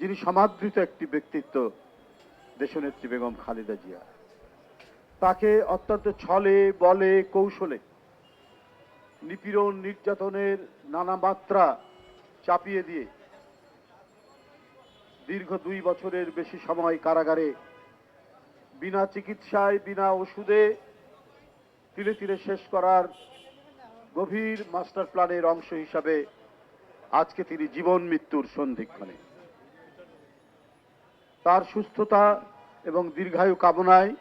যিনি সমাদৃত একটি ব্যক্তিত্ব, দেশনেত্রী বেগম খালেদা জিয়া। তাকে অত্যন্ত ছলে, বলে, কৌশলে নিপীড়ন, নির্যাতনের নানা মাত্রা চাপিয়ে দিয়ে দীর্ঘ দুই বছরের বেশি সময় কারাগারে বিনা চিকিৎসায়, বিনা ওষুধে তিলে তিলে শেষ করার গভীর মাস্টার প্ল্যানের অংশ হিসাবে আজকে তিনি জীবন মৃত্যুর সন্ধিক্ষণে। তার সুস্থতা এবং দীর্ঘায়ু কামনায়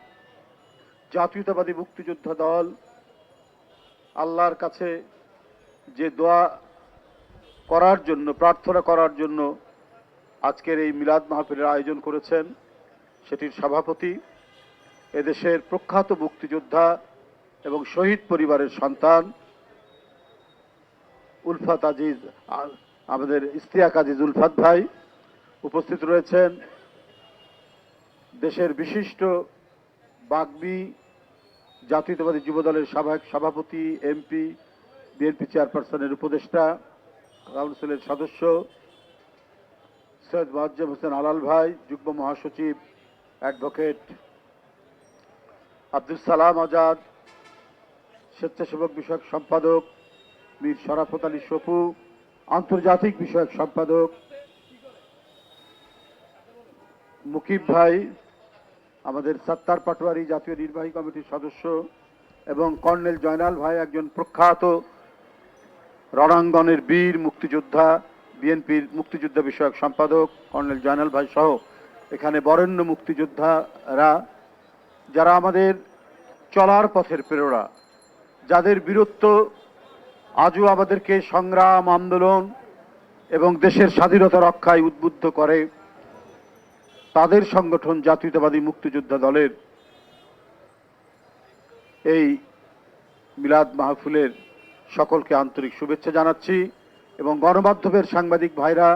জাতীয়তাবাদী মুক্তিযোদ্ধা দল আল্লাহর কাছে যে দোয়া করার জন্য, প্রার্থনা করার জন্য আজকের এই মিলাদ মাহফিলের আয়োজন করেছেন, সেটির সভাপতি এদেশের প্রখ্যাত মুক্তিযোদ্ধা এবং শহীদ পরিবারের সন্তান উলফাত আজিজ আমাদের ইস্তিয়াক আজিজ উলফাত ভাই উপস্থিত রয়েছেন। দেশের বিশিষ্ট বাগ্মী জাতীয়তাবাদী যুবদলের সভায়ক সভাপতি, এমপি, বিএনপি চেয়ারপারসনের উপদেষ্টা, কাউন্সিলের সদস্য, সৈয়দ মোয়াজ্জেম হোসেন আলাল ভাই, যুগ্ম মহাসচিব, অ্যাডভোকেট আব্দুল সালাম আজাদ, স্বেচ্ছাসেবক বিষয়ক সম্পাদক মীর শরাফত আলী সপু, আন্তর্জাতিক বিষয়ক সম্পাদক মুকিব ভাই আমাদের সত্তার পাটোয়ারি জাতীয় নির্বাহী কমিটির সদস্য এবং কর্নেল জয়নাল ভাই একজন প্রখ্যাত রণাঙ্গনের বীর মুক্তিযোদ্ধা, বিএনপির মুক্তিযোদ্ধা বিষয়ক সম্পাদক কর্নেল জয়নাল ভাই সহ এখানে বরেণ্য মুক্তিযোদ্ধারা, যারা আমাদের চলার পথের প্রেরণা, যাদের বীরত্ব আজও আমাদেরকে সংগ্রাম, আন্দোলন এবং দেশের স্বাধীনতা রক্ষায় উদ্বুদ্ধ করে। তাদের সংগঠন জাতীয়তাবাদী মুক্তিযোদ্ধা দলের এই মিলাদ মাহফুলের সকলকে আন্তরিক শুভেচ্ছা জানাচ্ছি এবং গণমাধ্যমের সাংবাদিক ভাইরা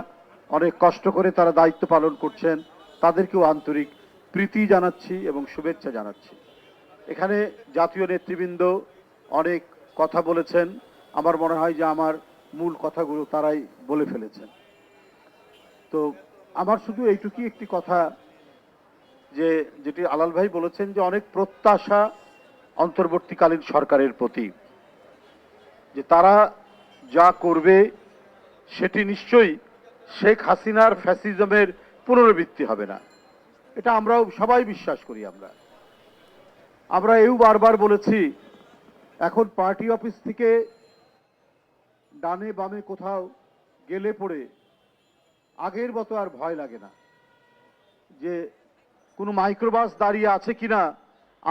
অনেক কষ্ট করে তারা দায়িত্ব পালন করছেন, তাদেরকেও আন্তরিক প্রীতি জানাচ্ছি এবং শুভেচ্ছা জানাচ্ছি। এখানে জাতীয় নেতৃবৃন্দ অনেক কথা বলেছেন, আমার মনে হয় যে আমার মূল কথাগুলো তারাই বলে ফেলেছেন। তো আমার শুধু এইটুকুই একটি কথা যে, যেটি আলাল ভাই বলেছেন যে, অনেক প্রত্যাশা অন্তর্বর্তীকালীন সরকারের প্রতি। যে তারা যা করবে, সেটি নিশ্চয়ই শেখ হাসিনার ফ্যাসিজমের পুনরাবৃত্তি হবে না। এটা আমরাও সবাই বিশ্বাস করি আমরা। আমরা এও বারবার বলেছি, এখন পার্টি অফিস থেকে ডানে বামে কোথাও গেলে পড়ে আগের মতো আর ভয় লাগে না। যে কোনো মাইক্রোবাস দাঁড়িয়ে আছে কিনা,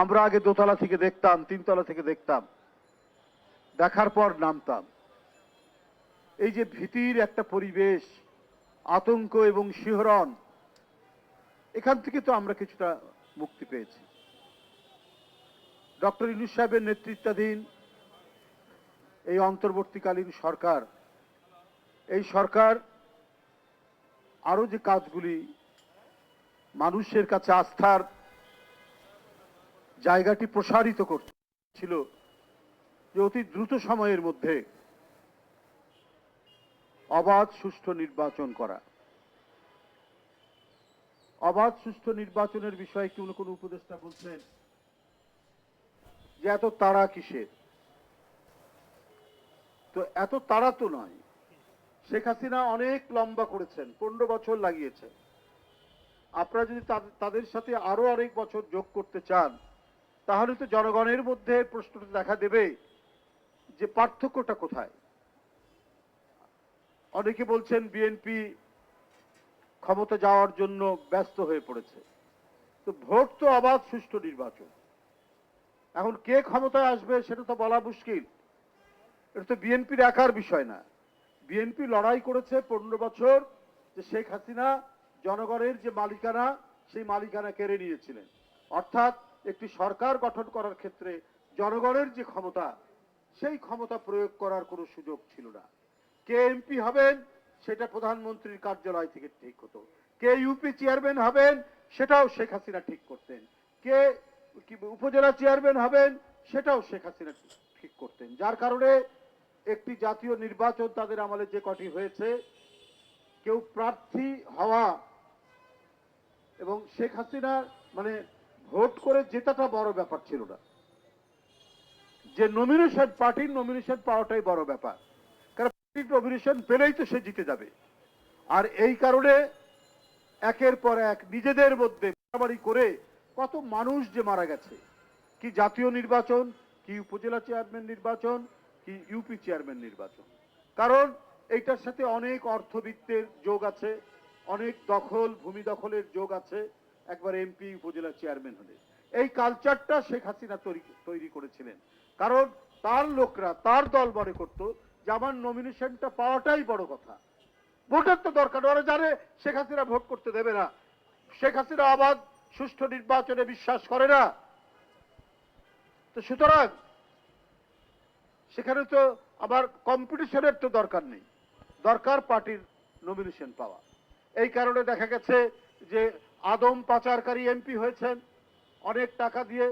আমরা আগে দোতলা থেকে দেখতাম, তিনতলা থেকে দেখতাম। দেখার পর নামতাম। এই যে ভীতির একটা পরিবেশ, আতঙ্ক এবং শিহরণ, এখান থেকে তো আমরা কিছুটা মুক্তি পেয়েছি। ডক্টর ইনুস সাহেবের নেতৃত্বাধীন এই অন্তর্বর্তীকালীন সরকার, এই সরকার আরও যে কাজগুলি মানুষের কাছে আস্থার জায়গাটি প্রসারিত করছিল যে অতি দ্রুত সময়ের মধ্যে অবাধ সুষ্ঠু নির্বাচন করা। অবাধ সুষ্ঠু নির্বাচনের বিষয়ে কোনো কোনো উপদেষ্টা বলছেন? যে এত তাড়া কিসের? তো এত তাড়া তো নয়। শেখ হাসিনা অনেক লম্বা করেছেন, পনেরো বছর লাগিয়েছেন আপনারা যদি তাদের- তাদের সাথে আরও অনেক বছর যোগ করতে চান, তাহলে তো জনগণের মধ্যে প্রশ্নটা দেখা দেবে যে পার্থক্যটা কোথায়। অনেকে বলছেন বিএনপি ক্ষমতা যাওয়ার জন্য ব্যস্ত হয়ে পড়েছে। তো ভোট তো অবাধ সুষ্ঠু নির্বাচন। এখন কে ক্ষমতায় আসবে সেটা তো বলা মুশকিল। এটা তো বিএনপির একার বিষয় না। বিএনপি লড়াই করেছে পনেরো বছর যে শেখ হাসিনা জনগণের যে মালিকানা, সেই মালিকানা কেড়ে নিয়েছিলেন। অর্থাৎ একটি সরকার গঠন করার ক্ষেত্রে জনগণের যে ক্ষমতা, সেই ক্ষমতা প্রয়োগ করার কোনো সুযোগ ছিল না। কে এমপি হবেন, সেটা প্রধানমন্ত্রীর কার্যালয় থেকে ঠিক হতো। কে ইউপি চেয়ারম্যান হবেন, সেটাও শেখ হাসিনা ঠিক করতেন। কে উপজেলা চেয়ারম্যান হবেন, সেটাও শেখ হাসিনা ঠিক করতেন। যার কারণে একটি জাতীয় নির্বাচন তাদের আমলে যে কটি হয়েছে, কেউ প্রার্থী হওয়া এবং শেখ হাসিনার মানে ভোট করে জেতাটা বড় ব্যাপার ছিল না। যে নমিনেশন পার্টির নমিনেশন পাওয়াটাই বড় ব্যাপার। কারণ পার্টির নমিনেশন পেলেই তো সে জিতে যাবে। আর এই কারণে একের পর এক নিজেদের মধ্যে মারামারি করে কত মানুষ যে মারা গেছে। কি জাতীয় নির্বাচন, কি উপজেলা চেয়ারম্যান নির্বাচন ইউপি চেয়ারম্যান নির্বাচন। কারণ এইটার সাথে অনেক অর্থবিত্তের যোগ আছে, অনেক দখল, ভূমি দখলের যোগ আছে। একবার এমপি উপজেলা চেয়ারম্যান হলে। এই কালচারটা শেখ হাসিনা তৈরি করেছিলেন। কারণ তার লোকরা, তার দল মনে করতো যে আমার নমিনেশনটা পাওয়াটাই বড় কথা। ভোটের তো দরকার, ওরা জানে শেখ হাসিনা ভোট করতে দেবে না। শেখ হাসিনা আবাদ, সুষ্ঠু নির্বাচনে বিশ্বাস করে না। তো সুতরাং সেখানে তো আবার কম্পিটিশনের তো দরকার নেই। দরকার পার্টির নমিনেশন পাওয়া। এই কারণে দেখা গেছে যে আদম পাচারকারী এমপি হয়েছেন, অনেক টাকা দিয়ে।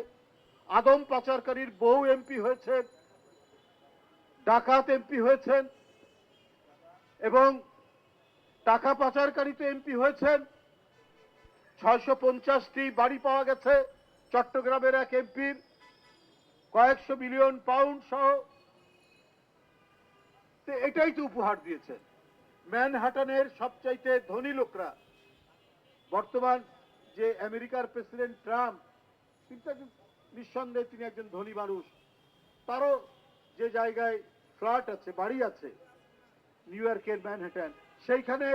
আদম পাচারকারীর বউ এমপি হয়েছেন, ডাকাত এমপি হয়েছেন, এবং টাকা পাচারকারী তো এমপি হয়েছেন। ছয়শো পঞ্চাশটি বাড়ি পাওয়া গেছে, চট্টগ্রামের এক এমপির কয়েকশো মিলিয়ন পাউন্ড সহ এটাই তো উপহার দিয়েছেন ম্যানহাটানের সবচাইতে ধনী লোকরা। বর্তমান যে আমেরিকার প্রেসিডেন্ট ট্রাম্প, তিনি একজন, নিঃসন্দেহে তিনি একজন ধনী মানুষ। তারও যে জায়গায় ফ্ল্যাট আছে, বাড়ি আছে, নিউ ইয়র্কের ম্যানহাটান, সেইখানে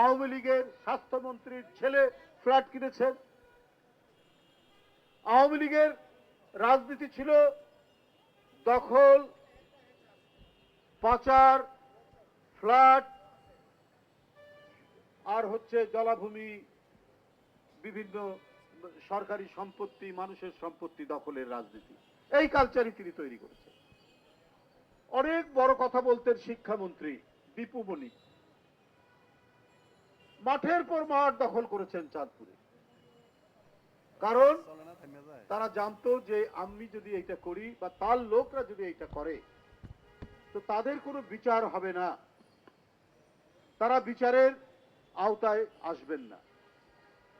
আওয়ামী লীগের স্বাস্থ্যমন্ত্রীর ছেলে ফ্ল্যাট কিনেছেন আওয়ামী লীগের রাজনীতি ছিল দখল পাচার ফ্ল্যাট আর হচ্ছে জলাভূমি বিভিন্ন সরকারি সম্পত্তি মানুষের সম্পত্তি দখলের রাজনীতি। এই কালচারই তিনি তৈরি করেছেন। অনেক বড় কথা বলতেন শিক্ষামন্ত্রী দীপু বণিক মাঠের পর মাঠ দখল করেছেন চাঁদপুরে। কারণ তারা জানতো যে আমি যদি এটা করি বা তার লোকরা যদি এটা করে তো তাদের কোনো বিচার হবে না। তারা বিচারের আওতায় আসবেন না।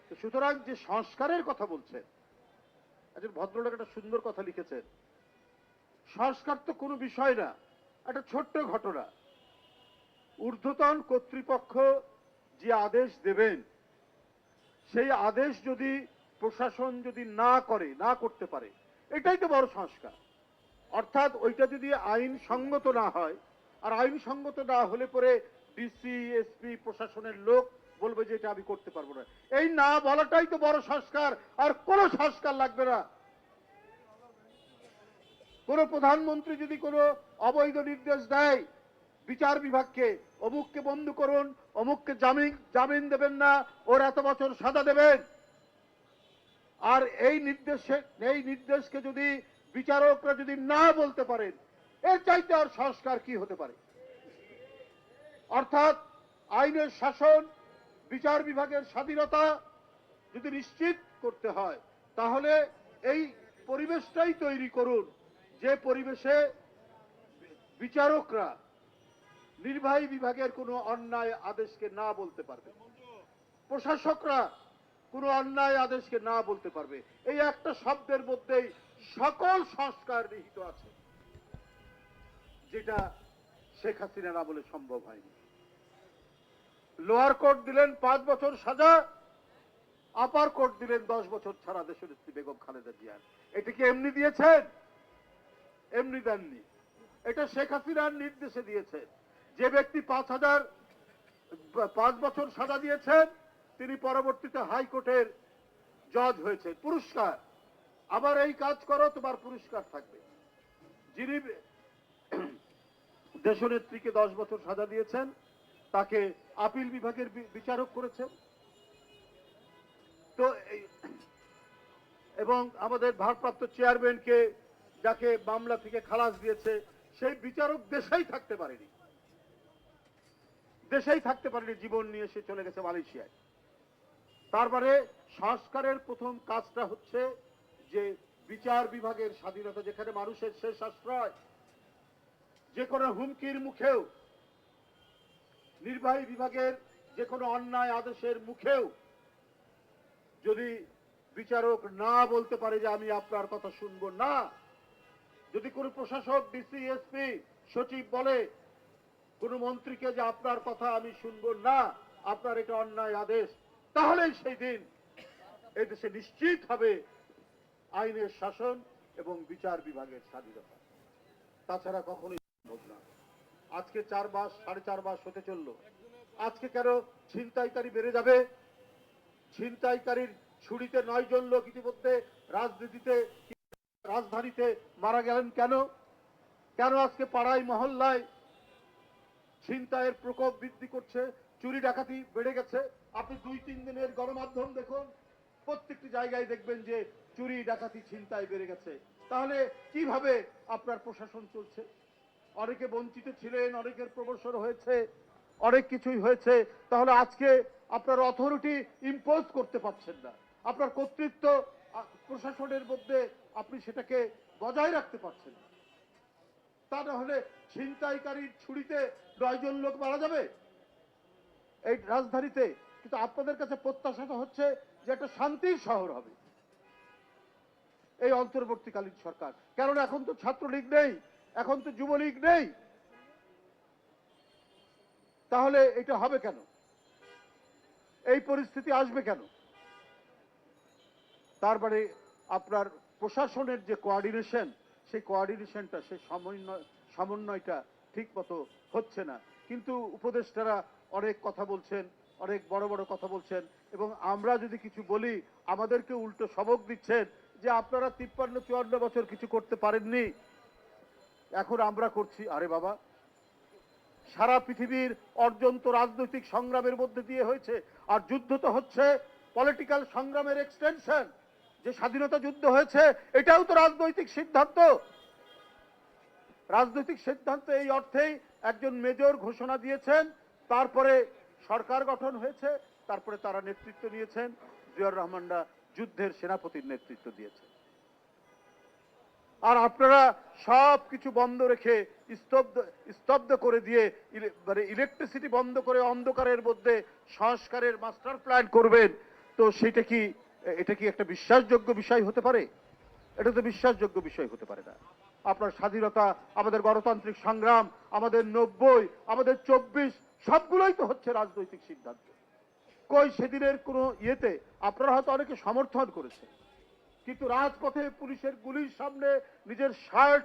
তো সুতরাং যে সংস্কারের কথা বলছেন, একজন ভদ্রলোক একটা সুন্দর কথা লিখেছেন। সংস্কার তো কোনো বিষয় না, একটা ছোট্ট ঘটনা। ঊর্ধ্বতন কর্তৃপক্ষ যে আদেশ দেবেন, সেই আদেশ যদি প্রশাসন যদি না করে, না করতে পারে, এটাই তো বড় সংস্কার। অর্থাৎ ওইটা যদি আইন সঙ্গত না হয়, আর আইন সঙ্গত না হলে পরে ডিসি এসপি প্রশাসনের লোক বলবে যে এটা আমি করতে পারব না। এই না বলাটাই তো বড় সংস্কার, আর কোনো সংস্কার লাগবে না। কোন প্রধানমন্ত্রী যদি কোনো অবৈধ নির্দেশ দেয় বিচার বিভাগকে, অমুককে বন্ধ করুন, অমুককে জামিন জামিন দেবেন না, ওর এত বছর সাজা দেবেন। আর এই নির্দেশে, এই নির্দেশকে যদি বিচারকরা যদি না বলতে পারেন, এর চাইতে আর সংস্কার কি হতে পারে? অর্থাৎ আইনের শাসন, বিচার বিভাগের স্বাধীনতা যদি নিশ্চিত করতে হয়, তাহলে এই পরিবেশটাই তৈরি করুন যে পরিবেশে বিচারকরা নির্বাহী বিভাগের কোনো অন্যায় আদেশকে না বলতে পারবে। প্রশাসকরা কোনো অন্যায় আদেশকে না বলতে পারবে। এই একটা শব্দের মধ্যেই সকল সংস্কার নিহিত আছে, যেটা শেখ হাসিনার আমলে সম্ভব হয়নি। লোয়ার কোর্ট দিলেন পাঁচ বছর সাজা, আপার কোর্ট দিলেন দশ বছর ছাড়া দেশের স্ত্রী বেগম খালেদা জিয়ার এটা কি এমনি দিয়েছেন? এমনি দেননি। এটা শেখ হাসিনার নির্দেশে দিয়েছেন। যে ব্যক্তি পাঁচ হাজার, পাঁচ বছর সাজা দিয়েছেন, তিনি পরবর্তীতে হাইকোর্টের জজ হয়েছে পুরস্কার। আবার এই কাজ করো, তোমার পুরস্কার থাকবে। যিনি দেশনেত্রীকে দশ বছর সাজা দিয়েছেন, তাকে আপিল বিভাগের বিচারক করেছেন। তো এবং আমাদের ভারপ্রাপ্ত চেয়ারম্যানকে যাকে মামলা থেকে খালাস দিয়েছে, সেই বিচারক দেশেই থাকতে পারেনি। দেশেই থাকতে পারেনি, জীবন নিয়ে সে চলে গেছে মালয়েশিয়ায়। তারপরে সংস্কারের প্রথম কাজটা হচ্ছে যে বিচার বিভাগের স্বাধীনতা, যেখানে মানুষের শেষ আশ্রয়, যে কোনো হুমকির মুখেও, নির্বাহী বিভাগের যে কোনো অন্যায় আদেশের মুখেও যদি বিচারক না বলতে পারে যে আমি আপনার কথা শুনব না, যদি কোনো প্রশাসক, ডিসি, এসপি, সচিব বলে কোন মন্ত্রীকে যে আপনার কথা আমি শুনব না, আপনার এটা অন্যায় আদেশ, তাহলেই সেই দিন এই দেশে নিশ্চিত হবে আইনের শাসন এবং বিচার বিভাগের স্বাধীনতা। তাছাড়া কখনোই সম্ভব না। আজকে চার মাস, সাড়ে চার মাস হতে চলল। আজকে কেন ছিনতাইকারী বেড়ে যাবে? ছিনতাইকারীর ছুরিতে নয় জন লোক ইতিমধ্যে রাজনীতিতে, রাজধানীতে মারা গেলেন কেন? কেন আজকে পাড়ায় মহল্লায় ছিনতাইয়ের প্রকোপ বৃদ্ধি করছে? চুরি ডাকাতি বেড়ে গেছে? আপনি দুই তিন দিনের গণমাধ্যম দেখুন, প্রত্যেকটি জায়গায় দেখবেন যে চুরি, ডাকাতি, ছিনতাই বেড়ে গেছে। তাহলে কীভাবে আপনার প্রশাসন চলছে? অনেকে বঞ্চিত ছিলেন, অনেকের প্রবর্তন হয়েছে, অনেক কিছুই হয়েছে। তাহলে আজকে আপনার অথরিটি ইম্পোজ করতে পারছেন না। আপনার কর্তৃত্ব প্রশাসনের মধ্যে আপনি সেটাকে বজায় রাখতে পারছেন না। তা না হলে ছিনতাইকারীর ছুরিতে নয়জন লোক মারা যাবে? এই রাজধানীতে, কিন্তু আপনাদের কাছে প্রত্যাশাটা হচ্ছে যে একটা শান্তির শহর হবে। এই অন্তর্বর্তীকালীন সরকার। কেননা এখন তো ছাত্রলীগ নেই, এখন তো যুবলীগ নেই। তাহলে এটা হবে কেন? এই পরিস্থিতি আসবে কেন? তারপরে আপনার প্রশাসনের যে কোঅর্ডিনেশন সেই কোয়ার্ডিনেশনটা সেই সমন্বয় সমন্বয়টা ঠিক মতো হচ্ছে না। কিন্তু উপদেষ্টারা অনেক কথা বলছেন, অনেক বড় বড় কথা বলছেন, এবং আমরা যদি কিছু বলি, আমাদেরকে উল্টো সবক দিচ্ছেন যে আপনারা তিপ্পান্ন, চুয়ান্ন বছর কিছু করতে পারেননি। এখন আমরা করছি, আরে বাবা, সারা পৃথিবীর অর্জন তো রাজনৈতিক সংগ্রামের মধ্যে দিয়ে হয়েছে, আর যুদ্ধ তো হচ্ছে পলিটিক্যাল সংগ্রামের এক্সটেনশন যে স্বাধীনতা যুদ্ধ হয়েছে, এটাও তো রাজনৈতিক সিদ্ধান্ত। রাজনৈতিক সিদ্ধান্ত এই অর্থেই একজন মেজর ঘোষণা দিয়েছেন, তারপরে সরকার গঠন হয়েছে, তারপরে তারা নেতৃত্ব নিয়েছেন। জিয়াউর রহমানরা যুদ্ধের সেনাপতির নেতৃত্ব দিয়েছেন আর আপনারা সব কিছু বন্ধ রেখে স্তব্ধ স্তব্ধ করে দিয়ে মানে ইলেকট্রিসিটি বন্ধ করে অন্ধকারের মধ্যে সংস্কারের মাস্টার প্ল্যান করবেন, তো সেটা কি, এটা কি একটা বিশ্বাসযোগ্য বিষয় হতে পারে? এটা তো বিশ্বাসযোগ্য বিষয় হতে পারে না। আপনার স্বাধীনতা, আমাদের গণতান্ত্রিক সংগ্রাম, আমাদের নব্বই, আমাদের চব্বিশ, সবগুলোই তো হচ্ছে রাজনৈতিক সিদ্ধান্ত। কই সেদিনের কোনো ইয়েতে আপনারা হয়তো অনেকে সমর্থন করেছে কিন্তু রাজপথে পুলিশের গুলির সামনে নিজের শার্ট,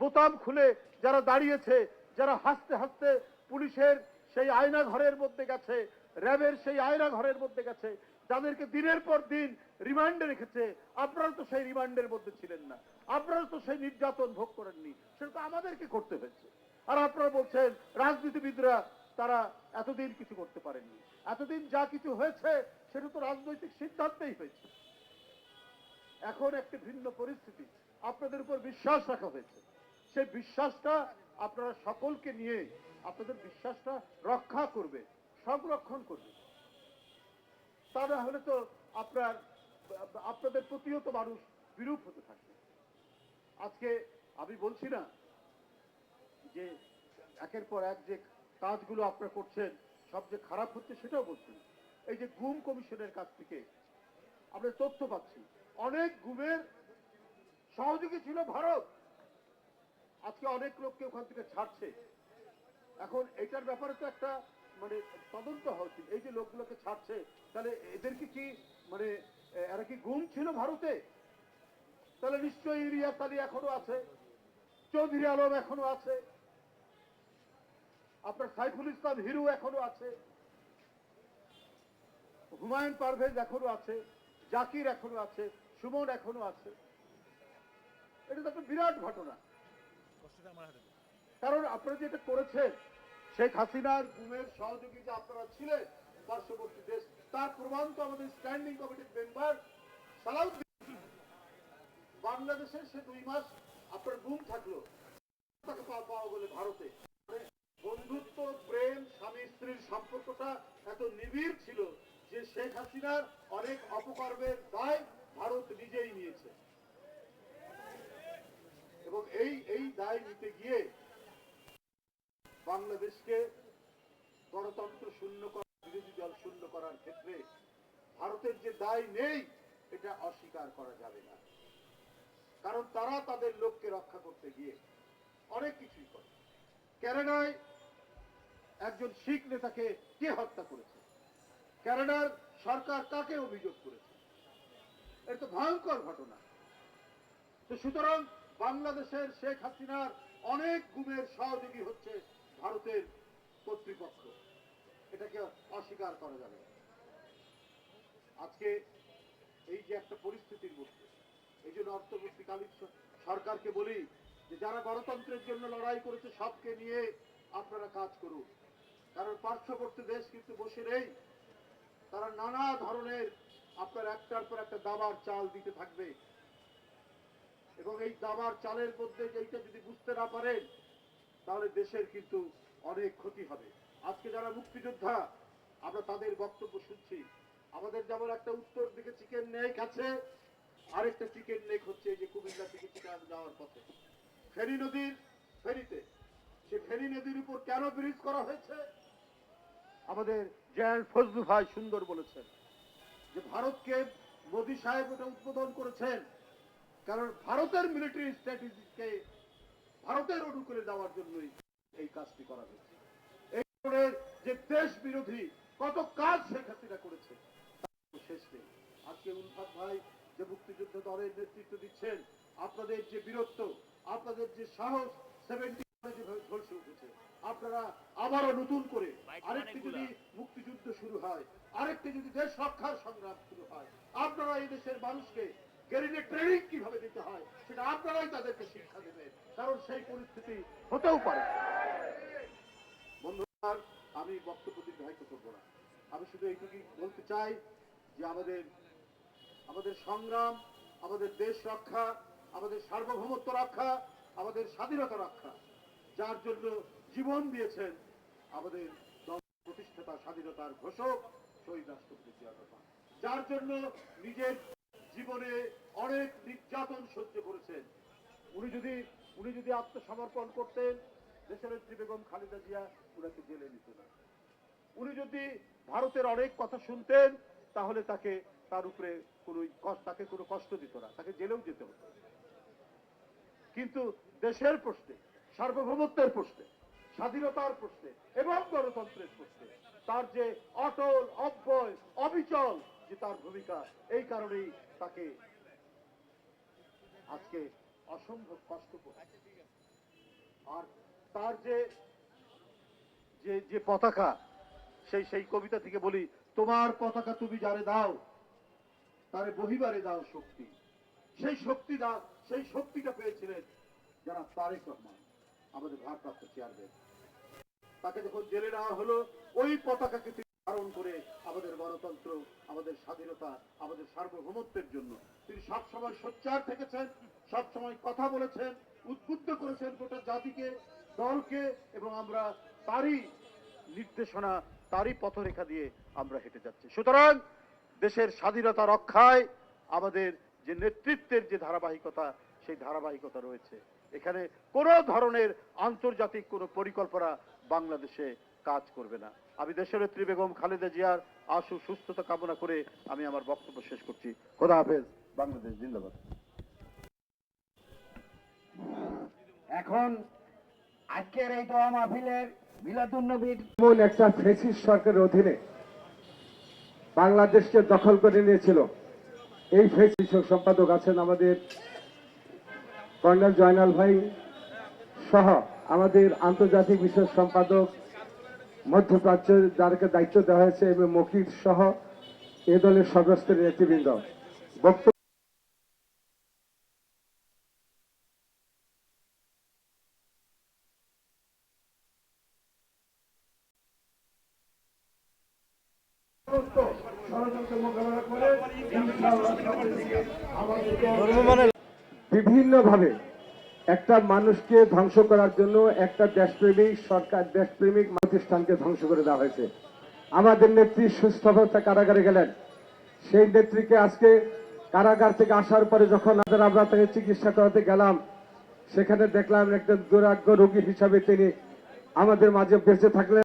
বোতাম খুলে যারা দাঁড়িয়েছে, যারা হাসতে হাসতে পুলিশের সেই আয়না ঘরের মধ্যে গেছে, র্যাবের সেই আয়না ঘরের মধ্যে গেছে, যাদেরকে দিনের পর দিন রিমান্ডে রেখেছে, আপনারা তো সেই রিমান্ডের মধ্যে ছিলেন না। আপনারা তো সেই নির্যাতন ভোগ করেননি। সেটা তো আমাদেরকে করতে হয়েছে। আর আপনারা বলছেন, রাজনীতিবিদরা তারা এতদিন কিছু করতে পারেননি। এতদিন যা কিছু হয়েছে, সেটা তো রাজনৈতিক সিদ্ধান্তেই হয়েছে। এখন একটি ভিন্ন পরিস্থিতি। আপনাদের উপর বিশ্বাস রাখা হয়েছে। সেই বিশ্বাসটা আপনারা সকলকে নিয়ে আপনাদের বিশ্বাসটা রক্ষা করবে, সংরক্ষণ করবে। তা না হলে তো আপনার, আপনাদের প্রতিও তো মানুষ বিরূপ হতে থাকবে আজকে আমি বলছি না যে একের পর এক যে কাজগুলো আপনারা করছেন, সবচেয়ে খারাপ হচ্ছে সেটাও বলছি এই যে গুম কমিশনের কাছ থেকে আমরা তথ্য পাচ্ছি, অনেক গুমের সহযোগী ছিল ভারত। আজকে অনেক লোককে ওখান থেকে ছাড়ছে। এখন এটার ব্যাপারে তো একটা মানে তদন্ত হওয়া উচিত এই যে লোকগুলোকে ছাড়ছে, তাহলে এদেরকে কি কি মানে এরা কি গুম ছিল ভারতে? তাহলে নিশ্চয়ই ইরিয়া আলী এখনও আছে, চৌধুরী আলম এখনও আছে। আপনার সাইফুল ইসলাম হিরু এখনও আছে। হুমায়ুন পারভেজ এখনও আছে। জাকির এখনও আছে। সুমন এখনও আছে। এটা তো একটা বিরাট ঘটনা। কারণ আপনারা যেটা করেছেন শেখ হাসিনার গুমের সহযোগিতা আপনারা ছিলেন পার্শ্ববর্তী দেশ তার প্রমাণ তো আমাদের স্ট্যান্ডিং কমিটির মেম্বার সালাউদ্দিন। বাংলাদেশে সে দুই মাস আপনার গুম থাকল। তাকে পাওয়া বলে ভারতে। বন্ধুত্ব, প্রেম, স্বামী স্ত্রীর সম্পর্কটা এত নিবিড় ছিল যে শেখ হাসিনার অনেক অপকর্মের দায় ভারত নিজেই নিয়েছে। এবং এই এই দায় নিতে গিয়ে বাংলাদেশকে গণতন্ত্র শূন্য করা, বিরোধী দল শূন্য করার ক্ষেত্রে ভারতের যে দায় নেই, এটা অস্বীকার করা যাবে না। কারণ তারা তাদের লোককে রক্ষা করতে গিয়ে অনেক কিছুই করে। ক্যানাডায় একজন শিখ নেতাকে কে হত্যা করেছে? ক্যানাডার সরকার কাকে অভিযোগ করেছে? এটা তো ভয়ঙ্কর ঘটনা। তো সুতরাং বাংলাদেশের শেখ হাসিনার অনেক গুমের সহযোগী হচ্ছে ভারতের কর্তৃপক্ষ। এটাকে অস্বীকার করা যাবে আজকে এই যে একটা পরিস্থিতির মধ্যে, এই জন্য অন্তর্বর্তীকালীন সরকারকে বলি যে যারা গণতন্ত্রের জন্য লড়াই করেছে, সবকে নিয়ে আপনারা কাজ করুন। কারণ পার্শ্ববর্তী দেশ কিন্তু বসে নেই। তারা নানা ধরনের আপনার একটার পর একটা দাবার চাল দিতে থাকবে। এবং এই দাবার চালের মধ্যে এইটা যদি বুঝতে না পারেন, তাহলে দেশের কিন্তু অনেক ক্ষতি হবে। আজকে যারা মুক্তিযোদ্ধা, আমরা তাদের বক্তব্য শুনছি। আমাদের যেমন একটা উত্তর দিকে চিকেন নেক আছে, আরেকটা চিকেন নেক হচ্ছে যে কুমিল্লা থেকে চিটাগাং যাওয়ার পথে। ফেনী নদীর ফেরিতে সে ফেনী নদীর উপর কেন ব্রিজ করা হয়েছে? আমাদের জেনারেল ফজলু ভাই সুন্দর বলেছেন যে ভারতকে মোদী সাহেব এটা উদ্বোধন করেছেন। কারণ ভারতের মিলিটারি স্ট্র্যাটেজিকে ভারতের অনুকূলে দেওয়ার জন্যই এই কাজটি করা হয়েছে। এই ধরনের যে দেশ বিরোধী কত কাজ শেখ হাসিনা করেছে শেষ নেই। আজকে উলফাত ভাই যে মুক্তিযুদ্ধ দলের নেতৃত্ব দিচ্ছেন, আপনাদের যে বীরত্ব, আপনাদের যে সাহস, সেভেন্টি যেভাবে ঝলসে উঠেছে আপনারা আবারও নতুন করে আরেকটি যদি মুক্তিযুদ্ধ শুরু হয় আরেকটি যদি দেশ রক্ষার সংগ্রাম শুরু হয় আপনারা এই দেশের মানুষকে গেরিনে ট্রেনিং কীভাবে দিতে হয় সেটা আপনারাই তাদেরকে শিক্ষা দেবেন। কারণ সেই পরিস্থিতি হতেও পারে। বন্ধুরা আমি বক্তব্য দীর্ঘায়িত করব না। আমি শুধু এইটুকুই বলতে চাই যে আমাদের আমাদের সংগ্রাম আমাদের দেশ রক্ষা আমাদের সার্বভৌমত্ব রক্ষা আমাদের স্বাধীনতা রক্ষা যার জন্য জীবন দিয়েছেন আমাদের প্রতিষ্ঠাতা স্বাধীনতার ঘোষক শহীদ রাষ্ট্রপতি জিয়া যার জন্য নিজের জীবনে অনেক নির্যাতন সহ্য করেছেন। উনি যদি উনি যদি আত্মসমর্পণ করতেন, দেশের নেত্রী বেগম খালেদা জিয়া উনাকে জেলে নিত না। উনি যদি ভারতের অনেক কথা শুনতেন, তাহলে তাকে তার উপরে কোনো তাকে কোনো কষ্ট দিত না, তাকে জেলেও যেতে হতো। কিন্তু দেশের প্রশ্নে, সার্বভৌমত্বের প্রশ্নে স্বাধীনতার প্রশ্নে এবং গণতন্ত্রের প্রশ্নে। তার যে অটল, অব্যয়, অবিচল যে তার ভূমিকা, এই কারণেই তাকে আজকে অসম্ভব কষ্ট আর তার যে যে যে পতাকা, সেই সেই কবিতা থেকে বলি, তোমার পতাকা তুমি যারে দাও, তারে বহিবারে দাও শক্তি। সেই শক্তি দাও সেই শক্তিটা পেয়েছিলেন যারা তারেক রহমান, আমাদের ভারপ্রাপ্ত চেয়ারম্যান। তাকে যখন জেলে নেওয়া হলো, ওই পতাকাকে তিনি ধারণ করে আমাদের গণতন্ত্র, আমাদের স্বাধীনতা, আমাদের সার্বভৌমত্বের জন্য তিনি সবসময় সোচ্চার থেকেছেন, সবসময় কথা বলেছেন, উদ্বুদ্ধ করেছেন গোটা জাতিকে, দলকে, এবং আমরা তারই নির্দেশনা, তারই পথরেখা দিয়ে আমরা হেঁটে যাচ্ছি। সুতরাং দেশের স্বাধীনতা রক্ষায় আমাদের যে নেতৃত্বের যে ধারাবাহিকতা, সেই ধারাবাহিকতা রয়েছে। এখানে কোনো ধরনের আন্তর্জাতিক কোনো পরিকল্পনা বাংলাদেশে কাজ করবে না। আমি দেশের দেশনেত্রী বেগম খালেদা জিয়ার আশু সুস্থতা কামনা করে আমি আমার বক্তব্য শেষ করছি। খোদা হাফেজ। বাংলাদেশ জিন্দাবাদ। এখন আজকের এই দোয়া মাহফিলের মিলাদুন নবীর এমন একটা ফেসিস সরকারের অধীনে বাংলাদেশকে দখল করে নিয়েছিল। এই ফেসিস সম্পাদক আছেন আমাদের কর্নেল জয়নাল ভাই সহ আমাদের আন্তর্জাতিক বিশেষ সম্পাদক, মধ্যপ্রাচ্য যারকে দায়িত্ব দেওয়া হয়েছে, এবং মকির সহ এ দলের সদস্যের নেতৃবৃন্দ। বক্তব্য বিভিন্নভাবে একটা মানুষকে ধ্বংস করার জন্য একটা দেশপ্রেমিক, সরকার দেশপ্রেমিক প্রতিষ্ঠানকে ধ্বংস করে দেওয়া হয়েছে। আমাদের নেত্রী সুস্থ কারাগারে গেলেন। সেই নেত্রীকে আজকে কারাগার থেকে আসার পরে যখন আমাদের, আমরা তাকে চিকিৎসা করাতে গেলাম, সেখানে দেখলাম একজন দুরাগ্য রোগী হিসাবে তিনি আমাদের মাঝে বেঁচে থাকলেন।